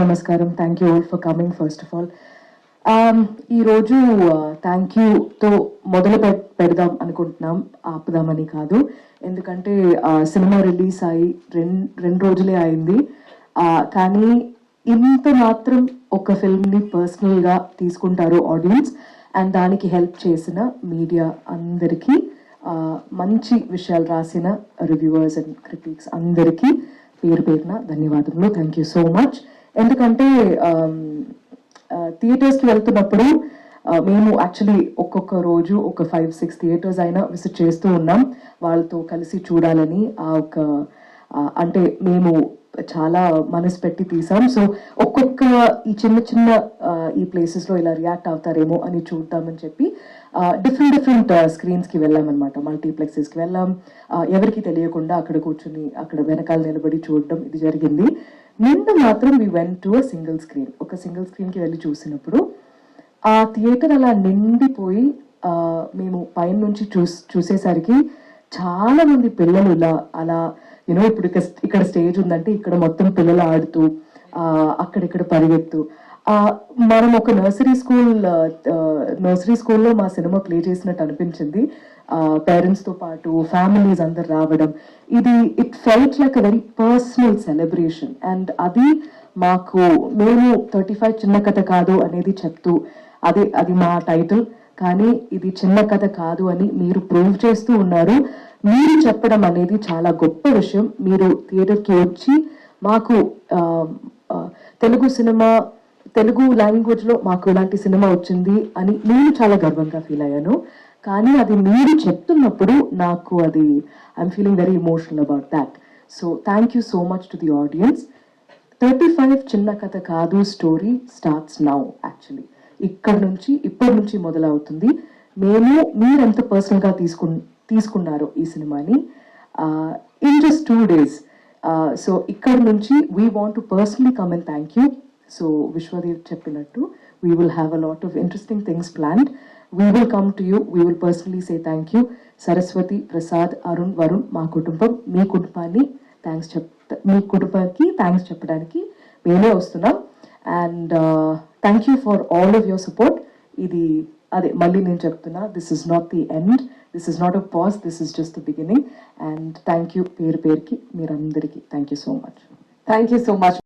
నమస్కారం. Thank you all for coming first of all ఈరోజు thank యూతో మొదలు పె- పెడదాం అనుకుంటున్నాం. ఆపుదామని కాదు. ఎందుకంటే సినిమా రిలీజ్ అయి రెండు రెండు రోజులే అయింది. కానీ ఇంత మాత్రం ఒక ఫిల్మ్ని పర్సనల్గా తీసుకుంటారు ఆడియన్స్ అండ్ దానికి హెల్ప్ చేసిన మీడియా అందరికీ మంచి విషయాలు రాసిన రివ్యూవర్స్ అండ్ క్రిటిక్స్ అందరికీ పేరు పేరున ధన్యవాదములు. థ్యాంక్ యూ సో మచ్ ఎందుకంటే థియేటర్స్కి వెళ్తున్నప్పుడు మేము యాక్చువల్లీ ఒక్కొక్క రోజు ఒక ఫైవ్ సిక్స్ థియేటర్స్ అయినా విజిట్ చేస్తూ ఉన్నాం. వాళ్ళతో కలిసి చూడాలని ఆ ఒక అంటే మేము చాలా మనసు పెట్టి తీసాం. సో ఒక్కొక్క ఈ చిన్న చిన్న ఈ ప్లేసెస్లో ఇలా రియాక్ట్ అవుతారేమో అని చూద్దామని చెప్పి డిఫరెంట్ డిఫరెంట్ స్క్రీన్స్కి వెళ్ళామన్నమాట. మల్టీప్లెక్సెస్కి వెళ్ళాం. ఎవరికి తెలియకుండా అక్కడ కూర్చుని అక్కడ వెనకాల నిలబడి చూడడం ఇది జరిగింది. నిన్న మాత్రం we went to a single screen ఒక సింగిల్ స్క్రీన్కి వెళ్ళి చూసినప్పుడు ఆ థియేటర్ అలా నిండిపోయి మేము పైన నుంచి చూస్ చూసేసరికి చాలా మంది పిల్లలు ఇలా అలా యూనో ఇప్పుడు ఇక్కడ స్టేజ్ ఉందంటే ఇక్కడ మొత్తం పిల్లలు ఆడుతూ అక్కడిక్కడ పరిగెత్తు మనం ఒక నర్సరీ స్కూల్ నర్సరీ స్కూల్లో మా సినిమా ప్లే చేసినట్టు అనిపించింది. పేరెంట్స్తో పాటు ఫ్యామిలీస్ అందరు రావడం. ఇది it felt like a very personal celebration and అది మాకు మేము థర్టీ ఫైవ్ చిన్న కథ కాదు అనేది చెప్తూ అదే అది మా టైటిల్ కానీ ఇది చిన్న కథ కాదు అని మీరు ప్రూవ్ చేస్తూ ఉన్నారు. మీరు చెప్పడం అనేది చాలా గొప్ప విషయం. మీరు థియేటర్కి వచ్చి మాకు తెలుగు సినిమా తెలుగు లాంగ్వేజ్లో మాకు ఇలాంటి సినిమా వచ్చింది అని నేను చాలా గర్వంగా ఫీల్ అయ్యాను. కానీ అది మీరు చెప్తున్నప్పుడు నాకు అది I'm feeling very emotional about that so thank you so much to the audience thirty five చిన్న కథ కాదు స్టోరీ స్టార్ట్స్ నౌ యాక్చువల్లీ ఇక్కడ నుంచి ఇప్పటి నుంచి మొదలవుతుంది. మేము మీరెంత పర్సనల్గా తీసుకు తీసుకున్నారు ఈ సినిమాని. In just two days so ఇక్కడ నుంచి we want to personally come and thank you so Vishwadev చెప్పినట్టు we will have a lot of interesting things planned we will come to you we will personally say thank you Saraswati Prasad Arun Varun మా కుటుంబం మీ కుటుంబాన్ని thanks చెప్ మీ కుటుంబానికి thanks చెప్పడానికి మేమే వస్తున్నాం. And thank you for all of your support ఇది అదే మళ్ళీ నేను చెప్తున్నా this is not the end this is not a pause this is just the beginning and thank you పేరు పేరుకి మీరందరికీ. Thank you so much thank you so much